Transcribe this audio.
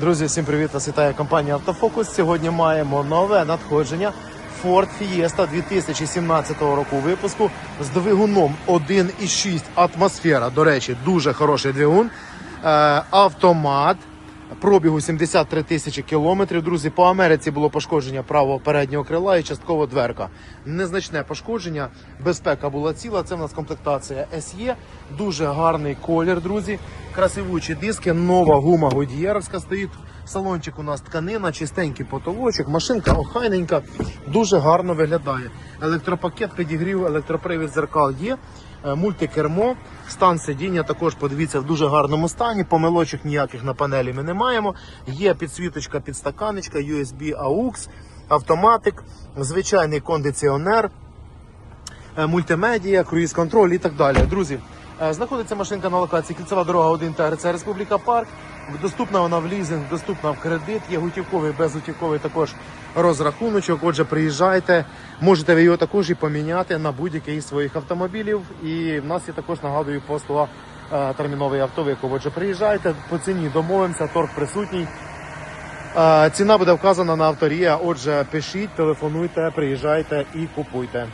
Друзі, всім привіт! Вас вітає компанія Автофокус. Сьогодні маємо нове надходження Ford Fiesta 2017 року випуску з двигуном 1.6 атмосфера. До речі, дуже хороший двигун. Е, автомат. Пробігу 73 тисячі кілометрів. Друзі, по Америці було пошкодження правого переднього крила і частково дверка. Незначне пошкодження. Безпека була ціла. Це в нас комплектація SE. Дуже гарний колір, друзі. Красивучі диски, нова гума Годієровська стоїть. Салончик у нас тканина, чистенький потолочок, машинка охайненька, дуже гарно виглядає. Електропакет підігрів, електропривід зеркал є. Е, Мультикермо, стан сидіння також подивіться в дуже гарному стані. Помилочок ніяких на панелі ми не маємо. Є підсвіточка, підстаканечка, USB AUX, автоматик, звичайний кондиціонер, мультимедія, мультимедіа, круїз-контроль і так далі. Друзі, е, знаходиться машинка на локації Кільцева дорога 1 ТРЦ Республіка Парк. Доступна вона в лізинг, доступна в кредит. Є готівковий, безготівковий також розрахуночок. Отже, приїжджайте. Можете ви його також і поміняти на будь-який із своїх автомобілів. І в нас є також нагадую послуга е, терміновий автовикуп. Отже, приїжджайте по ціні, домовимося, торг присутній. Е, Ціна буде вказана на авторія. Отже, пишіть, телефонуйте, приїжджайте і купуйте.